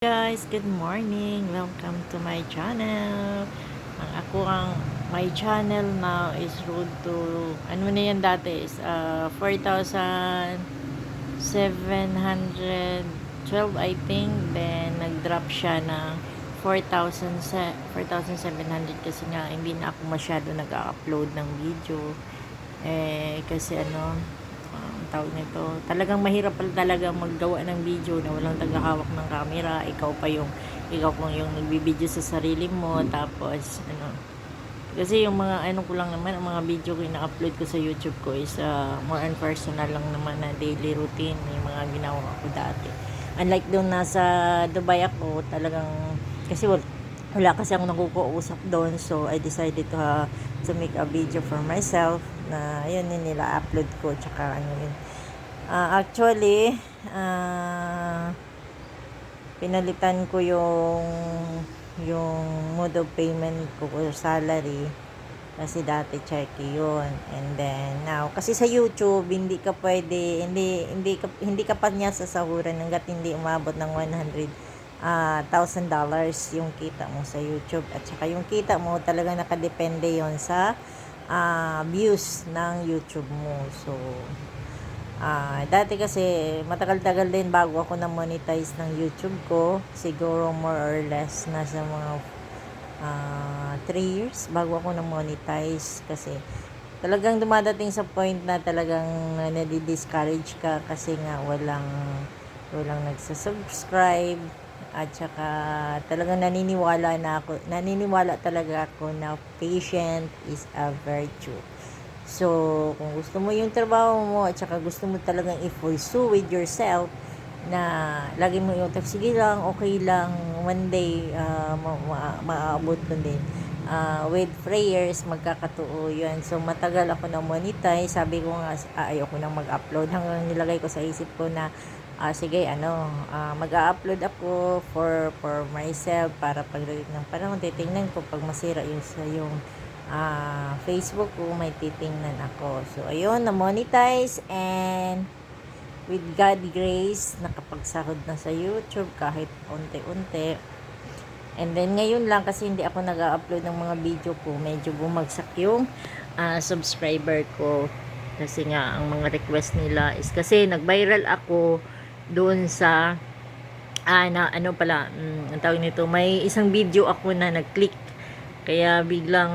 guys, good morning. Welcome to my channel. Ang ako ang my channel now is road to ano na yan dati is uh, 4,712 I think. Then nag-drop siya na 4,000 se- 4,700 kasi nga hindi na ako masyado nag-upload ng video. Eh kasi ano tawag nito, talagang mahirap pala talaga maggawa ng video na walang tagahawak ng camera, ikaw pa yung ikaw kung yung nagbibideo sa sarili mo, tapos ano, kasi yung mga ano ko lang naman, ang mga video ko yung na-upload ko sa YouTube ko is uh, more on personal lang naman na daily routine, yung mga ginawa ko dati. Unlike doon nasa Dubai ako, talagang, kasi wala, kasi akong nakukuusap doon, so I decided to, uh, to make a video for myself na yun yun nila upload ko tsaka ano yun. Ah, actually ah, pinalitan ko yung yung mode of payment ko or salary kasi dati cheque yun. And then now kasi sa YouTube hindi ka pwede hindi hindi ka hindi ka pa niya sasahuran hangga't hindi umabot ng 100 ah, thousand dollars yung kita mo sa YouTube at saka yung kita mo talaga nakadepende yon sa ah, views ng YouTube mo. So, ah, dati kasi matagal-tagal din bago ako na-monetize ng YouTube ko. Siguro more or less nasa mga 3 years bago ako na-monetize kasi talagang dumadating sa point na talagang nadi-discourage ka kasi nga walang walang nagsa-subscribe at saka talagang naniniwala na ako naniniwala talaga ako na patient is a virtue so kung gusto mo yung trabaho mo at saka gusto mo talagang i-pursue with yourself na lagi mo yung sige lang, okay lang, one day uh, ma- ma- maaabot ko din. Uh, with prayers, magkakatuo yun. So, matagal ako na monetize. Sabi ko nga, ah, ayoko nang mag-upload. Hanggang nilagay ko sa isip ko na, ah, sige, ano, ah, mag-upload ako for for myself para pagdating ng panahon, titingnan ko pag masira yung sa yung ah, Facebook ko, may titingnan ako. So, ayun, na-monetize and with God grace, nakapagsahod na sa YouTube kahit unti-unti. And then ngayon lang kasi hindi ako nag-upload ng mga video ko, medyo bumagsak yung ah, subscriber ko. Kasi nga ang mga request nila is kasi nag-viral ako doon sa ah, na, ano pala, mm, ang tawag nito, may isang video ako na nag-click. Kaya biglang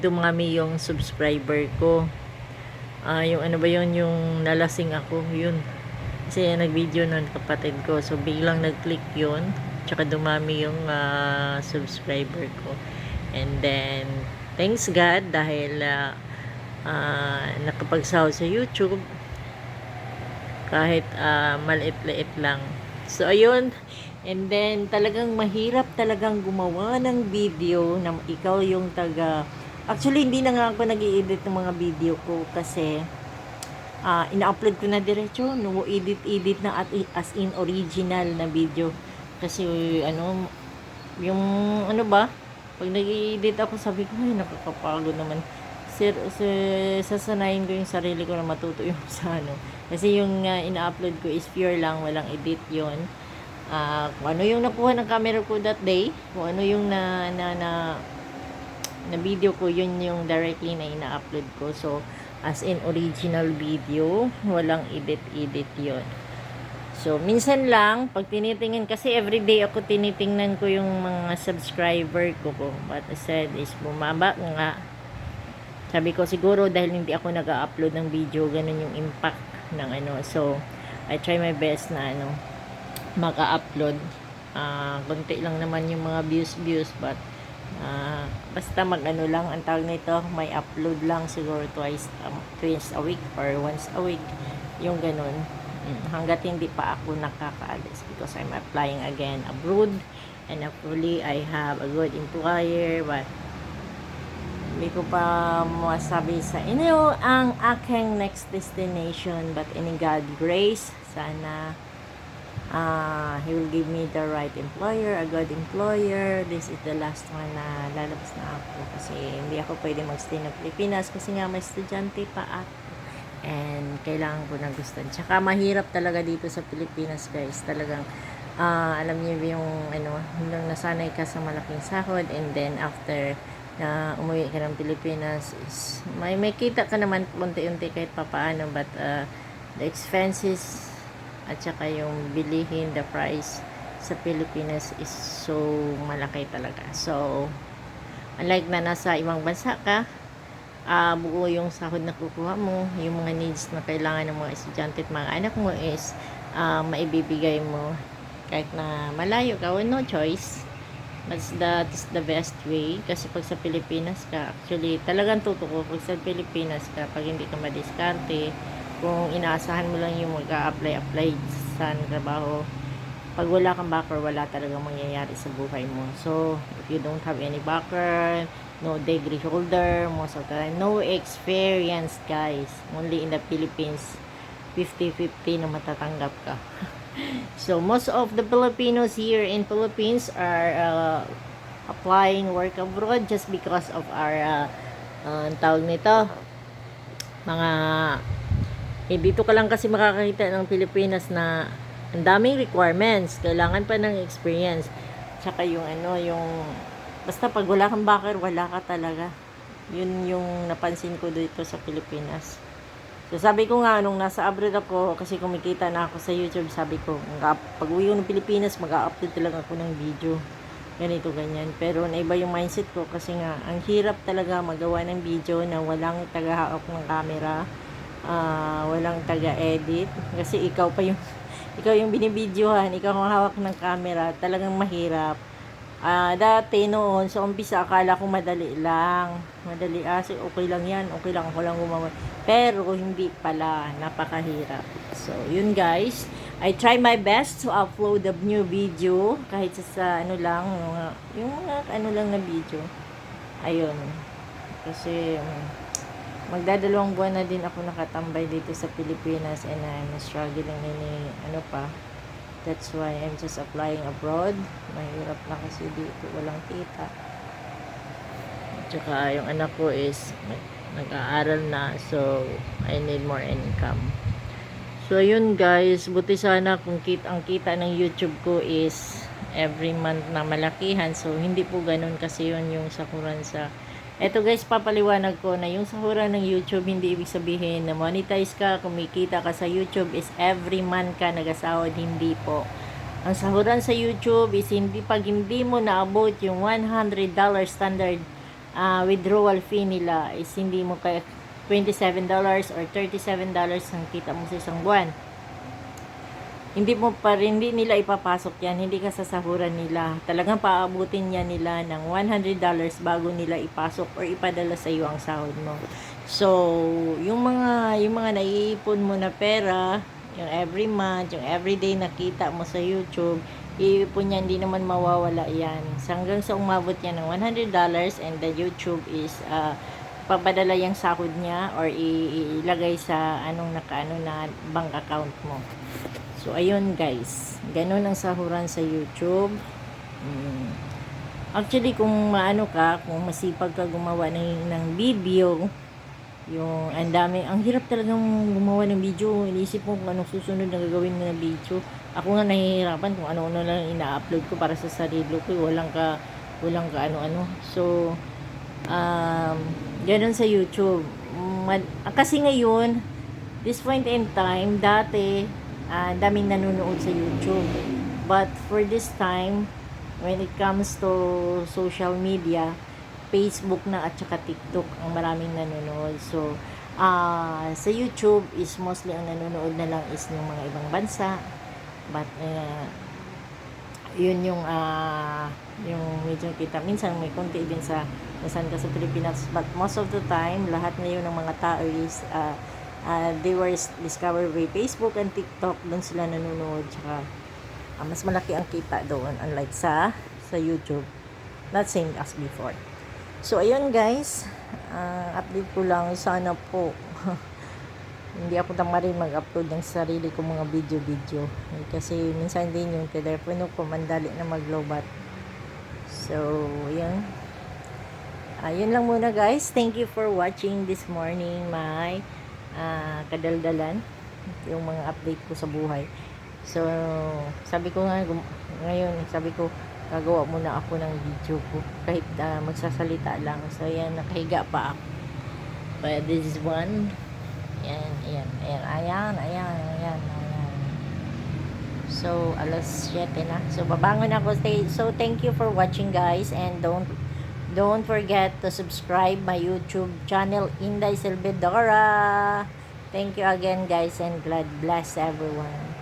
dumami yung subscriber ko. Ah, yung ano ba yun, yung nalasing ako, yun. Kasi nag-video nun kapatid ko. So, biglang nag-click yun. Tsaka dumami yung ah, subscriber ko. And then, thanks God dahil ah, ah, nakapagsahod sa YouTube. Kahit ah, maliit-liit lang. So, ayun. And then, talagang mahirap talagang gumawa ng video na ikaw yung taga... Actually, hindi na nga ako nag edit ng mga video ko kasi ah ina-upload ko na diretso. No, edit-edit na at as in original na video. Kasi ano, yung ano ba, pag nag-edit ako, sabi ko, ay, nakakapagod naman. Sir, sir, sasanayin ko yung sarili ko na matuto yung sa ano. Kasi yung uh, ina-upload ko is pure lang, walang edit yon Ah, kung ano yung nakuha ng camera ko that day, kung ano yung na, na, na, na video ko, yun yung directly na ina-upload ko. So, as in original video, walang edit-edit yon So, minsan lang, pag tinitingnan, kasi everyday ako tinitingnan ko yung mga subscriber ko. What I said is bumaba nga. Sabi ko siguro dahil hindi ako nag-upload ng video, ganun yung impact ng ano. So, I try my best na ano, maka-upload. Ah, konti lang naman yung mga views-views, but ah, basta mag-ano lang, ang tawag nito, may upload lang siguro twice, um, twice a week or once a week. Yung ganun. Mm, hanggat hindi pa ako nakakaalis because I'm applying again abroad and hopefully I have a good employer but hindi ko pa masabi sa inyo ang aking next destination but in God grace sana ah He will give me the right employer, a good employer. This is the last one na lalabas na ako kasi hindi ako pwede magstay ng Pilipinas kasi nga may estudyante pa ako. And kailangan ko na gusto. Tsaka mahirap talaga dito sa Pilipinas guys. Talagang ah, alam niyo yung ano, nung nasanay ka sa malaking sahod and then after na umuwi ka ng Pilipinas is may may kita ka naman unti-unti kahit papaano but ah, the expenses at saka yung bilihin, the price sa Pilipinas is so malaki talaga. So, unlike na nasa ibang bansa ka, ah buo yung sahod na kukuha mo, yung mga needs na kailangan ng mga estudyante at mga anak mo is ah, maibibigay mo kahit na malayo ka, no choice. That's the, that's the best way. Kasi pag sa Pilipinas ka, actually, talagang tutuko. Pag sa Pilipinas ka, pag hindi ka madiskarte, kung inaasahan mo lang yung mag-a-apply-apply sa trabaho, pag wala kang backer, wala talagang mangyayari sa buhay mo. So, if you don't have any backer, no degree holder, most of the time, no experience, guys. Only in the Philippines, 50-50 na matatanggap ka. so, most of the Filipinos here in Philippines are uh, applying work abroad just because of our, uh, uh, tawag nito, mga eh, dito ka lang kasi makakakita ng Pilipinas na ang daming requirements. Kailangan pa ng experience. Tsaka yung ano, yung... Basta pag wala kang backer, wala ka talaga. Yun yung napansin ko dito sa Pilipinas. So sabi ko nga, nung nasa abroad ako, kasi kumikita na ako sa YouTube, sabi ko, pag uwi ko ng Pilipinas, mag-upload talaga ako ng video. Ganito, ganyan. Pero naiba yung mindset ko kasi nga, ang hirap talaga magawa ng video na walang tagahawak ng camera ah walang taga-edit kasi ikaw pa yung ikaw yung binibidyohan, ikaw ang hawak ng camera, talagang mahirap. Ah, dati noon, sa umpisa akala ko madali lang. Madali ah, so okay lang 'yan, okay lang ako lang gumawa. Pero hindi pala, napakahirap. So, yun guys. I try my best to upload a new video kahit sa, sa ano lang, yung, yung mga ano lang na video. Ayun. Kasi um, magdadalawang buwan na din ako nakatambay dito sa Pilipinas and I'm struggling ini ano pa that's why I'm just applying abroad. Mahirap na kasi dito walang kita tsaka yung anak ko is nag- nag-aaral na so I need more income. So yun guys. Buti sana kung kita, ang kita ng YouTube ko is every month na malakihan. So hindi po ganun kasi yun yung sakuran sa Eto guys, papaliwanag ko na yung sahuran ng YouTube, hindi ibig sabihin na monetize ka, kumikita ka sa YouTube is every month ka nagasahod, hindi po. Ang sahuran sa YouTube is hindi pag hindi mo naabot yung $100 standard ah, withdrawal fee nila is hindi mo kaya $27 or $37 ang kita mo sa isang buwan hindi mo pa rin, hindi nila ipapasok yan, hindi ka sasahuran nila. Talagang paabutin niya nila ng $100 bago nila ipasok or ipadala sa iyo ang sahod mo. So, yung mga, yung mga naiipon mo na pera, yung every month, yung everyday nakita mo sa YouTube, iipon yan, hindi naman mawawala yan. So, hanggang sa umabot yan ng $100 and the YouTube is, uh, papadala yung sahod niya or ilagay sa anong nakaano na bank account mo. So, ayun guys. Ganun ang sahuran sa YouTube. Mm. Actually, kung maano ka, kung masipag ka gumawa ng, ng video, yung ang dami, ang hirap talagang gumawa ng video. Inisip mo kung anong susunod na gagawin ng video. Ako nga nahihirapan kung ano-ano lang ina-upload ko para sa sarili ko. Walang ka, walang ka ano-ano. So, um, ganun sa YouTube. Kasi ngayon, this point in time, dati, ah, daming nanonood sa YouTube. But for this time, when it comes to social media, Facebook na at saka TikTok ang maraming nanonood. So, ah sa YouTube is mostly ang nanonood na lang is ng mga ibang bansa. But, eh, yun yung ah yung medyo kita minsan may konti din sa nasan ka sa Pilipinas but most of the time lahat ngayon ng mga tao is ah, ah, they were discovered by Facebook and TikTok doon sila nanonood tsaka ah, mas malaki ang kita doon unlike sa sa YouTube not same as before so ayun guys ah, update ko lang sana po hindi ako tamarin mag-upload ng sarili ko mga video-video. Eh, Kasi minsan din yung telepono ko mandali na mag-lobat. So, yun. Ayun lang muna guys. Thank you for watching this morning my ah, kadaldalan. Yung mga update ko sa buhay. So, sabi ko nga, ngayon, sabi ko, gagawa muna ako ng video ko. Kahit ah, magsasalita lang. So, yan, nakahiga pa ako. But this is one. Ayan, ayan, ayan, ayan, ayan, ayan, ayan. So, alas 7 na. So, babangon ako. So, thank you for watching, guys. And don't don't forget to subscribe my YouTube channel, Inday Silvedora. Thank you again, guys. And God bless everyone.